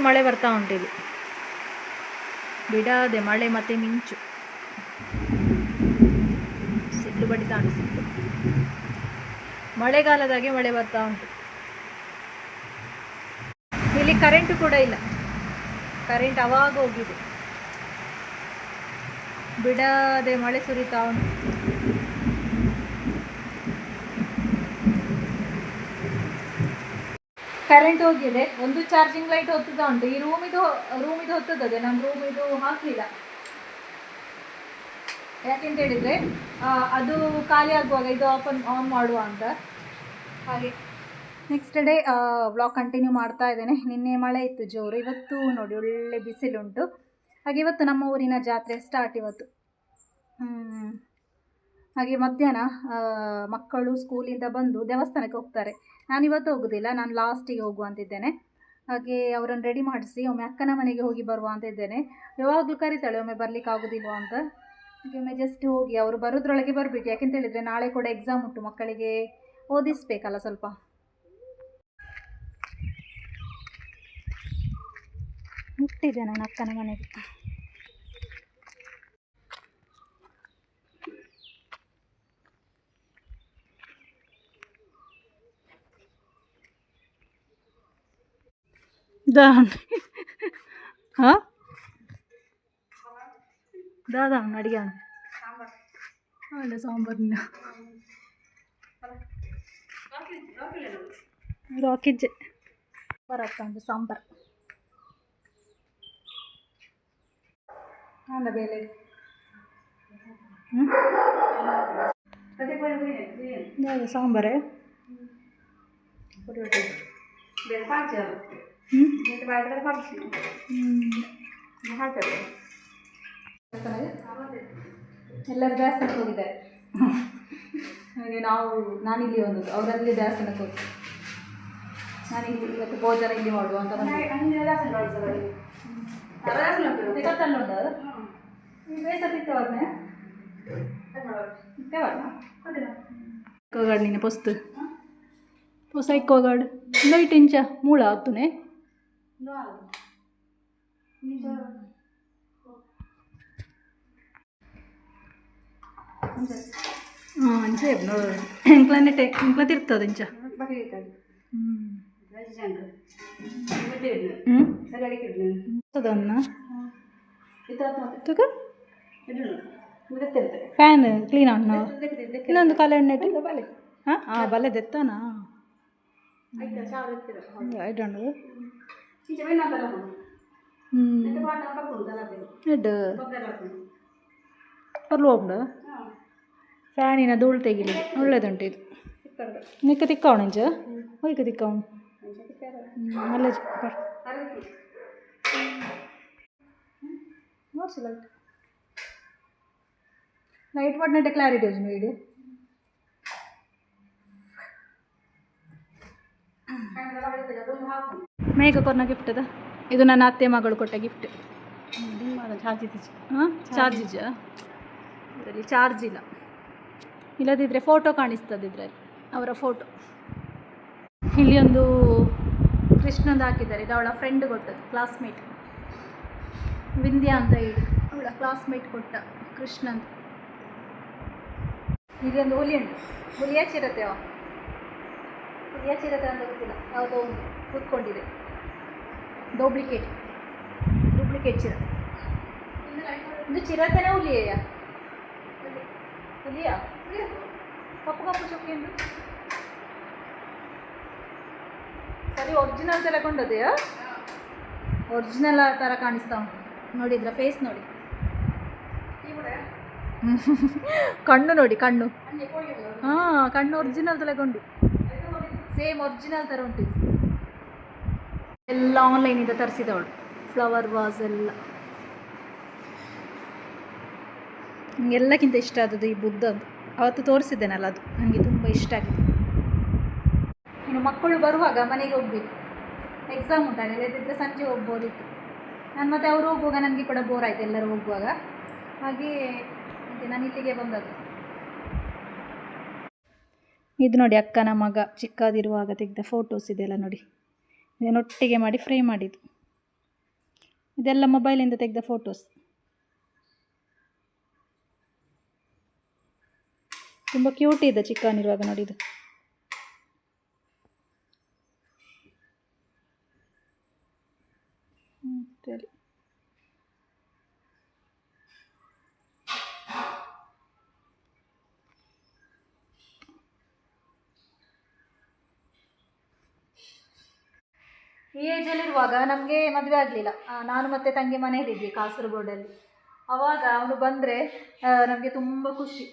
ಜೋರು ಮಳೆ ಬರ್ತಾ ಉಂಟು ಬಿಡಾದೆ ಮಳೆ ಮತ್ತೆ ಮಿಂಚು. ಸಿಡ್ಲು ಬಡಿತಾ ಉಂಟು ಸಿಡ್ಲು ಮಳೆಗಾಲದಾಗೆ ಮಳೆ ಬರ್ತಾ ಉಂಟು. ಇಲ್ಲಿ ಕರೆಂಟು ಕೂಡ ಇಲ್ಲ. ಕರೆಂಟ್ ಅವಾಗ ಹೋಗಿದೆ. ಬಿಡಾದೆ ಮಳೆ ಸುರಿತಾ ಉಂಟು. ಕರೆಂಟ್ ಹೋಗಿದೆ, ಒಂದು ಚಾರ್ಜಿಂಗ್ ಲೈಟ್ ಹೊತ್ತದ ಉಂಟು. ಈ ರೂಮಿದು ರೂಮಿದು ಹೊತ್ತದದೆ ನಮ್ಮ ರೂಮಿದು ಹಾಕಲಿಲ್ಲ. ಯಾಕೆಂತ ಹೇಳಿದರೆ ಅದು ಖಾಲಿ ಆಗುವಾಗ ಇದು ಆಫ್ ಆನ್ ಮಾಡುವ ಅಂತ. ಹಾಗೆ. ನೆಕ್ಸ್ಟ್ ಡೇ ವ್ಲಾಗ್ ಕಂಟಿನ್ಯೂ ಮಾಡ್ತಾ ಇದ್ದೇನೆ. ನಿನ್ನೆ ಮಳೆ ಇತ್ತು, ಜೋರು. ಇವತ್ತು ನೋಡಿ, ಒಳ್ಳೆ ಬಿಸಿಲುಂಟು. ಹಾಗೆ ಇವತ್ತು ನಮ್ಮ ಊರಿನ ಜಾತ್ರೆ ಸ್ಟಾರ್ಟ್ ಇವತ್ತು. ಹ್ಮ್. ಹಾಗೆ ಮಧ್ಯಾಹ್ನ ಮಕ್ಕಳು ಸ್ಕೂಲಿಂದ ಬಂದು ದೇವಸ್ಥಾನಕ್ಕೆ ಹೋಗ್ತಾರೆ. ನಾನು ಇವತ್ತು ಹೋಗೋದಿಲ್ಲ, ನಾನು ಲಾಸ್ಟಿಗೆ ಹೋಗುವ ಅಂತಿದ್ದೇನೆ ಹಾಗೆ ಅವರನ್ನು ರೆಡಿ ಮಾಡಿಸಿ, ಒಮ್ಮೆ ಅಕ್ಕನ ಮನೆಗೆ ಹೋಗಿ ಬರುವ ಅಂತ ಇದ್ದೇನೆ. ಯಾವಾಗಲೂ ಕರಿತಾಳೆ, ಒಮ್ಮೆ ಬರ್ಲಿಕ್ಕೆ ಆಗೋದಿಲ್ವಾ ಅಂತ. ಹಾಗೆ ಒಮ್ಮೆ ಜಸ್ಟ್ ಹೋಗಿ, ಅವರು ಬರೋದ್ರೊಳಗೆ ಬರಬೇಕು. ಯಾಕೆಂತ ಹೇಳಿದರೆ ನಾಳೆ ಕೂಡ ಎಕ್ಸಾಮ್ ಉಂಟು, ಮಕ್ಕಳಿಗೆ ಓದಿಸ್ಬೇಕಲ್ಲ ಸ್ವಲ್ಪ. ಮುಟ್ಟಿದೆ ನಾನು ಅಕ್ಕನ ಮನೆಗೆ. ದಾನ್ ಹಾಂ ದಾದಾ ಅಡಿಗೆ ಅಲ್ಲ ಸಾಂಬಾರಿನ ರಾಕಿಜ್ಜೆ ಬರತ್ತ ಉಂಟು ಸಾಂಬಾರು ಅಂದ ಬೇಲೆ ಹ್ಞೂ ಮಾಡಿದ್ರೆ ಸಾಂಬಾರೇ ಹ್ಞೂ ಎಲ್ಲರೂ ದೇವಸ್ಥಾನಕ್ಕೆ ಹೋಗಿದ್ದಾರೆ. ಹಾಗೆ ನಾವು ನಾನಿಲ್ಲಿ ಒಂದು ಅವರಲ್ಲಿ ದೇವಸ್ಥಾನಕ್ಕೆ ಹೋಗಿ. ನಾನಿಲ್ಲಿ ಇವತ್ತು ಭೋಜನ ಇಲ್ಲಿ ಮಾಡುವ ಅಂತ ಕೋಗಾಡ್ ನೀನು ಪೊಸ್ತು ಹೊಸ ಇಕ್ಕೋಗಾಡ್ ಲೈಟ್ ಇಂಚ ಮೂಳ ಆತುನೆ ಹಾಂ ಅಂಚೆ ನೋಡು ಎಂಕ್ಲನೆ ಟೆ ಎಂಕ್ಲ ತಿರ್ತದೆ ಇಂಚ ಹ್ಞೂ ಅದನ್ನ ತುಕ ಫ್ಯಾನ್ ಕ್ಲೀನ್ ಆಡ್ ನಾವು ಇನ್ನೊಂದು ಕಾಲ ಎಣ್ಣೆ ಹಾಂ ಹಾಂ ಬಲೆ ದೆತ್ತಾನಾ ಐಡೊಂಡು ಹ್ಞೂ ಎಡ್ ಬರ್ಲು ಹೋಗ್ಡು ಫ್ಯಾನಿನ ಧೂಳು ತೆಗಿಲಿಕ್ಕೆ ಒಳ್ಳೇದುಂಟು ಇದು ನಿಕ್ಕ ತಿಕ್ಕವಣ ಇಂಚ ಹೋಯ್ಕ ತಿಕ್ಕವಣ ಅಲ್ಲ ನೋಡ್ಸಿ ಲೈಟ್ ಲೈಟ್ ಪಡ್ನಟ್ಟೆ ಕ್ಲಾರಿಟಿ వచ్చి వీడియో ಮೇಘ ಕೊರ್ನ ಗಿಫ್ಟ್ ಅದ? ಇದು ನನ್ನ ಅತ್ತೆ ಮಗಳು ಕೊಟ್ಟ ಗಿಫ್ಟ್ ಹಾಂ? ಚಾರ್ಜ್ ಇದರಲ್ಲಿ ಚಾರ್ಜ್ ಇಲ್ಲ. ಇಲ್ಲದಿದ್ದರೆ ಫೋಟೋ ಕಾಣಿಸ್ತದೆ ಇದರಲ್ಲಿ. ಅವರ ಫೋಟೋ ಇಲ್ಲಿ ಒಂದು ಕೃಷ್ಣಂದು ಹಾಕಿದ್ದಾರೆ. ಇದು ಅವಳ ಫ್ರೆಂಡ್ ಕೊಟ್ಟದ್ದು ಕ್ಲಾಸ್ಮೇಟ್ ವಿಂದ್ಯಾ ಅಂತ ಹೇಳಿ. ಅವಳ ಕ್ಲಾಸ್ಮೇಟ್ ಕೊಟ್ಟ ಕೃಷ್ಣಂದು. ಇಲ್ಲಿ ಒಂದು ಹುಲಿ ಉಂಟು. ಹುಲಿಯ ಚಿರತೆ ಅವ. ಹುಲಿಯ ಚಿರತೆ ಅಂತ ಗೊತ್ತಿಲ್ಲ. ಯಾವುದೋ ಒಂದು ಕೂತ್ಕೊಂಡಿದೆ ಡೂಪ್ಲಿಕೇಟ್ ಡೂಪ್ಲಿಕೇಟ್ ಚಿರತೆ ಇದು ಚಿರತೆನೇ ಹುಲಿಯೇಯ ಹುಲಿಯ ಕಪ್ಪು ಕಪ್ಪು ಚುಕ್ಕಿ ಉಂಟು ಸರಿ ಒರಿಜಿನಲ್ ಥರ ಕೊಂಡದೆಯಾ ಒರಿಜಿನಲ್ ಥರ ಕಾಣಿಸ್ತಾ ಉಂಟು ನೋಡಿದ್ರ ಫೇಸ್ ನೋಡಿ ಕಣ್ಣು ನೋಡಿ ಕಣ್ಣು ಹಾಂ ಕಣ್ಣು ಒರಿಜಿನಲ್ ತಲೆಗೊಂಡು ಸೇಮ್ ಒರಿಜಿನಲ್ ಥರ ಉಂಟು ಇದು. ಎಲ್ಲ ಆನ್ಲೈನಿಂದ ತರಿಸಿದವಳು. ಫ್ಲವರ್ ವಾಸ್ ಎಲ್ಲ. ಎಲ್ಲಕ್ಕಿಂತ ಇಷ್ಟ ಆದದ್ದು ಈ ಬುದ್ಧ ಅವತ್ತು ತೋರಿಸಿದ್ದೇನಲ್ಲ ಅದು. ನನಗೆ ತುಂಬ ಇಷ್ಟ ಆಗಿದೆ. ಇನ್ನು ಮಕ್ಕಳು ಬರುವಾಗ ಮನೆಗೆ ಹೋಗಬೇಕು. ಎಕ್ಸಾಮ್ ಉಂಟಾಗ ಇಲ್ಲದಿದ್ದರೆ ಸಂಜೆ ಹೋಗ್ಬೋದಿತ್ತು. ನಾನು ಮತ್ತೆ ಅವರು ಹೋಗುವಾಗ ನನಗೆ ಕೂಡ ಬೋರ್ ಆಯಿತು ಎಲ್ಲರೂ ಹೋಗುವಾಗ. ಹಾಗೆ ಮತ್ತೆ ನಾನು ಇಲ್ಲಿಗೆ ಬಂದದ್ದು. ಇದು ನೋಡಿ ಅಕ್ಕನ ಮಗ. ಚಿಕ್ಕದಿರುವಾಗ ತೆಗೆದ ಫೋಟೋಸ್ ಇದೆಲ್ಲ ನೋಡಿ. ಇದನ್ನೊಟ್ಟಿಗೆ ಮಾಡಿ ಫ್ರೈ ಮಾಡಿದ್ದು. ಇದೆಲ್ಲ ಮೊಬೈಲಿಂದ ತೆಗೆದ ಫೋಟೋಸ್ ತುಂಬ ಕ್ಯೂಟ್ ಇದೆ ಚಿಕ್ಕವನಿರುವಾಗ ನೋಡಿದ್ದು. ಹ್ಮ್, ಸರಿ. ಈ ಏಜಲ್ಲಿರುವಾಗ ನಮಗೆ ಮದುವೆ ಆಗಲಿಲ್ಲ ನಾನು ಮತ್ತು ತಂಗಿ ಮನೆಯಲ್ಲಿದ್ವಿ ಕಾಸರಗೋಡಲ್ಲಿ ಆವಾಗ ಅವನು ಬಂದರೆ ನಮಗೆ ತುಂಬ ಖುಷಿ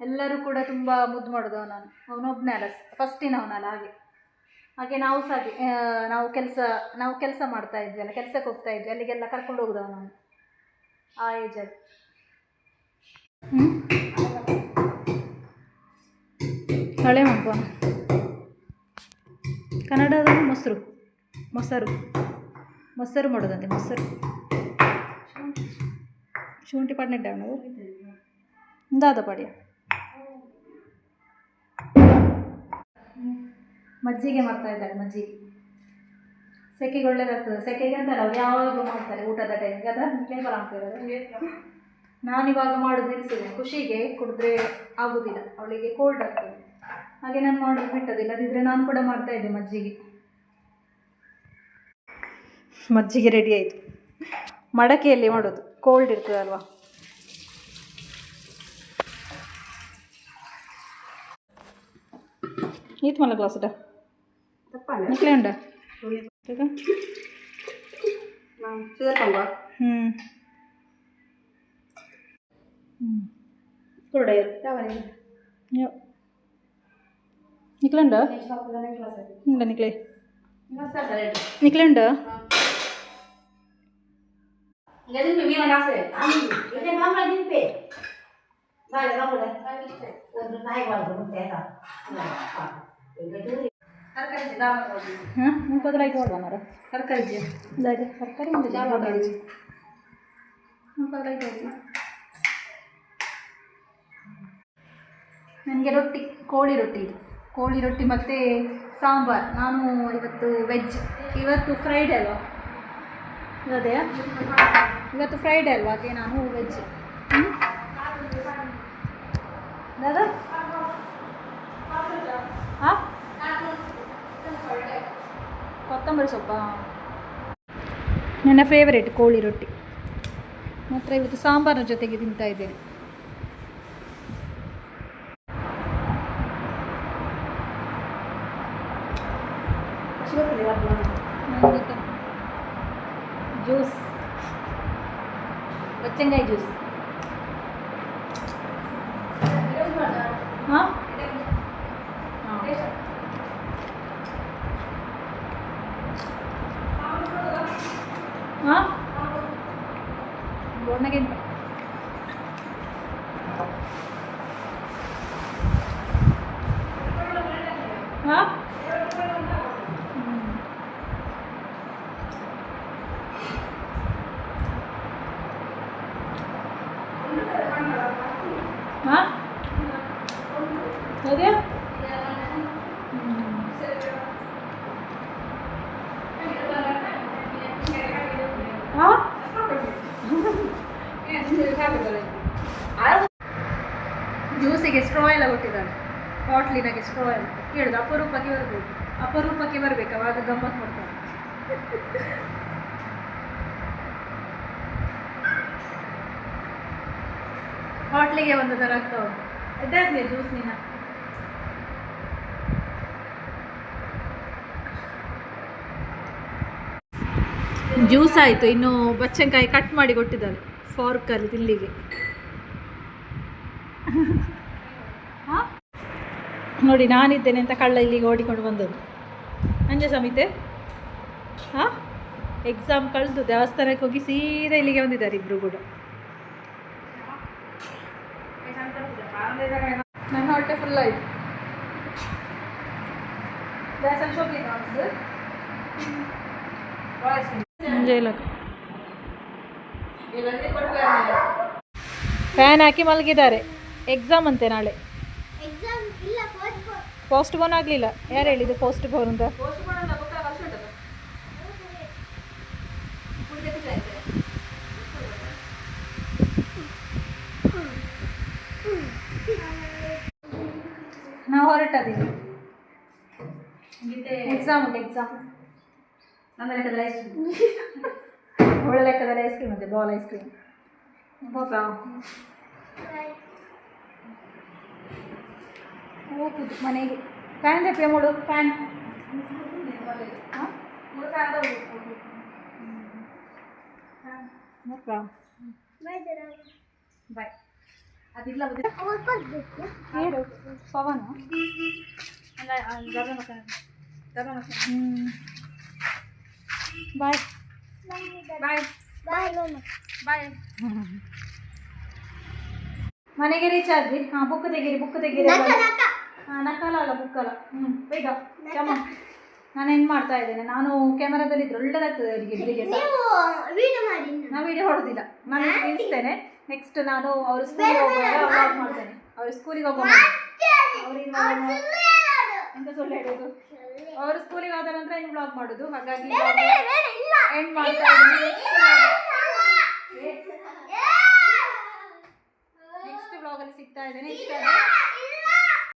ಎಲ್ಲರೂ ಕೂಡ ತುಂಬ ಮುದ್ದು ಮಾಡೋದು ಅವನನ್ನು ಅವನೊಬ್ಬನೇ ಅಲ್ಲ ಫಸ್ಟಿನವನಲ್ಲ ಹಾಗೆ ಹಾಗೆ ನಾವು ಸಹ ನಾವು ಕೆಲಸ ನಾವು ಕೆಲಸ ಮಾಡ್ತಾ ಇದ್ವಿ ಅಲ್ಲ ಕೆಲಸಕ್ಕೆ ಹೋಗ್ತಾ ಇದ್ವಿ ಅಲ್ಲಿಗೆಲ್ಲ ಕರ್ಕೊಂಡು ಹೋಗುದು ಅವನನ್ನು ಆ ಏಜಲ್ಲಿ ಹಳೆ ಮಬ್ಬ ಕನ್ನಡದ ಮೊಸರು ಮೊಸರು. ಮೊಸರು ಮಾಡೋದಂತೆ, ಮೊಸರು. ಶುಂಠಿ ಪಡ್ನೆ ಇದ್ದಾವೆ ನಾವು. ಇಂದಾದ ಪಡಿಯ ಮಜ್ಜಿಗೆ ಮಾಡ್ತಾ ಇದ್ದಾಳೆ ಮಜ್ಜಿಗೆ ಸೆಕೆಗೆ ಒಳ್ಳೇದಾಗ್ತದೆ. ಸೆಕೆಗೆ ಅಂತ ನಾವು ಯಾವಾಗಲೂ ಮಾಡ್ತಾರೆ ಊಟದ ಟೈಮ್ಗೆ ಅದ ಟೇಬಲ್ ಆಗ್ತಿರೋದು ನಾನಿವಾಗ ಮಾಡೋದು ನಿಲ್ಸಿದೆ ಖುಷಿಗೆ ಕುಡಿದ್ರೆ ಆಗೋದಿಲ್ಲ. ಅವಳಿಗೆ ಕೋಲ್ಡ್ ಆಗ್ತದೆ. ಹಾಗೆ ನಾನು ಮಾಡೋದು ಬಿಟ್ಟದಿಲ್ಲ. ಅದಿದ್ರೆ ನಾನು ಕೂಡ ಮಾಡ್ತಾ ಇದ್ದೆ ಮಜ್ಜಿಗೆ. ಮಜ್ಜಿಗೆ ರೆಡಿ ಆಯಿತು. ಮಡಕೆಯಲ್ಲಿ ಮಾಡೋದು. ಕೋಲ್ಡ್ ಇರ್ತದಲ್ವಾ ಈತ್ ಮಲ್ಲ ಗ್ಲಾಸ್ ಉಂಟ? ಮಕ್ಕಳೇ ಉಂಡ ಹ್ಞೂ ಯೋ. ನಿಕ್ಲೆ ಉಂಡ ಉಂಡ ನಿಕ್ಲೆ ನಿಕ್ಲೆ ಉಂಡ ಹಾಂ ಮುಪ್ಪತ್ತೈದು ಕೊಡುವ ಮರ ತರಕಾರಿ ಇದೆ ತರಕಾರಿ ಉಂಟು ತರಕಾರಿ ಕೊಡುವ ನನಗೆ ರೊಟ್ಟಿ, ಕೋಳಿ ರೊಟ್ಟಿ ಇದು. ಕೋಳಿ ರೊಟ್ಟಿ ಮತ್ತು ಸಾಂಬಾರು. ನಾನು ಇವತ್ತು ವೆಜ್ ಇವತ್ತು ಫ್ರೈಡೆ ಅಲ್ವಾ? ಇವತ್ತೆಯಾ ಇವತ್ತು ಫ್ರೈಡೆ ಅಲ್ವಾ? ಅದೇ ನಾನು ವೆಜ್ ದಾದಾ ಹಾಂ ಕೊತ್ತಂಬರಿ ಸೊಪ್ಪ. ನನ್ನ ಫೇವರೇಟ್ ಕೋಳಿ ರೊಟ್ಟಿ. ಮಾತ್ರ ಇವತ್ತು ಸಾಂಬಾರ ಜೊತೆಗೆ ತಿಂತಾ ಇದ್ದೇನೆ. ಜ್ಯೂಸ್ ಬಚ್ಚಂಗಾಯಿ ಜ್ಯೂಸ್ ಹಾಂ ಹಾಂ ಬೋರ್ನಾಗೆ ಹಾಂ ಹಾಂ ಅದೇ ಹಾಂ ಜ್ಯೂಸಿಗೆ ಸ್ಟ್ರಾ ಎಲ್ಲ ಕೊಟ್ಟಿದ್ದಾರೆ. ಬಾಟ್ಲಿನಾಗೆ ಸ್ಟ್ರಾ ಎಲ್ಲ. ಕೇಳಿದ ಅಪರೂಪಕ್ಕೆ ಬರಬೇಕು. ಅಪರೂಪಕ್ಕೆ ಬರಬೇಕು, ಅವಾಗ ಗಮ್ಮತ್ತು ಮಾಡ್ತಾರೆ. ಬಾಟ್ಲಿಗೆ ಒಂದು ಥರ ಇದೆ ಇದಾಗಲಿ ಜ್ಯೂಸ್ ನೀನ. ಜ್ಯೂಸ್ ಆಯಿತು. ಇನ್ನು ಬಚ್ಚಂಕಾಯಿ ಕಟ್ ಮಾಡಿ ಕೊಟ್ಟಿದ್ದಾರೆ. ಫಾರ್ಕಲ್ಲಿ ತಿಲ್ಲಿಗೆ ಹಾಂ? ನೋಡಿ ನಾನಿದ್ದೇನೆ ಅಂತ ಕಳ್ಳ ಇಲ್ಲಿಗೆ ಓಡಿಕೊಂಡು ಬಂದದ್ದು. ಅಂಜೆ ಸಮಿತೆ. ಹಾಂ? ಎಕ್ಸಾಮ್ ಕಳೆದು ದೇವಸ್ಥಾನಕ್ಕೆ ಹೋಗಿ ಸೀದಾ ಇಲ್ಲಿಗೆ ಬಂದಿದ್ದಾರೆ ಇಬ್ಬರು ಕೂಡ. ನನ್ನ ಹೊಟ್ಟೆ ಫುಲ್ ಆಯಿತು ಫ್ಯಾನ್ ಹಾಕಿ ಮಲಗಿದ್ದಾರೆ. ಎಕ್ಸಾಮ್ ಅಂತೆ ನಾಳೆ. ಪೋಸ್ಟ್ ಬೋನ್ ಆಗಲಿಲ್ಲ. ಯಾರು ಹೇಳಿದ್ದು ಪೋಸ್ಟ್ ಬೋನ್ ಅಂತ ಕಟ್ಟದಿಲ್ಲ ಗೀತೆ. ಎಕ್ಸಾಮ್ ಉಂಟು ಎಕ್ಸಾಮ್ ನನ್ನ ಲೆಕ್ಕದಲ್ಲಿ ಐಸ್ ಒಳ್ಳೆ ಲೆಕ್ಕದಲ್ಲಿ ಐಸ್ ಕ್ರೀಮ್ ಇದೆ ಬಾಲ್ ಐಸ್ ಕ್ರೀಮ್ ಹೋಗ ಹೋಗುದು ಮನೆಗೆ. ಫ್ಯಾನ್ ತೆಪ್ಪೆ ಮೂಡು? ಫ್ಯಾನ್ ಬಾಯ್ ಅದಿಲ್ಲ ಹೇಳು ಪವನ್ ಹ್ಞೂ ಬಾಯ್ ಬಾಯ್ ಬಾಯ್ ಮನೆಗೆ ರೀಚ್ ಆದ್ವಿ ಹಾಂ ಬುಕ್ ತೆಗೀರಿ ಬುಕ್ ತೆಗೀರಿ ಹಾಂ ನಕಲ ಅಲ್ಲ ಬುಕ್ಕಲ್ಲ ಹ್ಞೂ ಬೇಗ ಚಮ್ಮ ನಾನು ಏನು ಮಾಡ್ತಾ ಇದ್ದೇನೆ? ನಾನು ಕ್ಯಾಮರಾದಲ್ಲಿ ಇದ್ರೆ ಒಳ್ಳೇದಾಗ್ತದೆ ಅವರಿಗೆ ಇಬ್ಬರಿಗೆ ಸಹ. ನಾನು ವಿಡಿಯೋ ಹೊಡೆದಿಲ್ಲ ನಾನು ನಿಲ್ಲಿಸ್ತೇನೆ ನೆಕ್ಸ್ಟ್ ನಾನು ಅವ್ರ ಸ್ಕೂಲಿಗೆ ಹೋಗುವಾಗ ವ್ಲಾಗ್ ಮಾಡ್ತೇನೆ. ಅವ್ರ ಸ್ಕೂಲಿಗೆ ಹೋಗೋಣ ಅಂತ ಎಂತ ಸುಳ್ಳು ಹೇಳೋದು? ಅವ್ರ ಸ್ಕೂಲಿಗೆ ಹೋದ ನಂತರ ಇನ್ನು ಬ್ಲಾಗ್ ಮಾಡೋದು? ಹಾಗಾಗಿ ಎಂಡ್ ಮಾಡ್ತಾ ನೆಕ್ಸ್ಟ್ ಬ್ಲಾಗಲ್ಲಿ ಸಿಗ್ತಾ ಇದ್ದೇನೆ.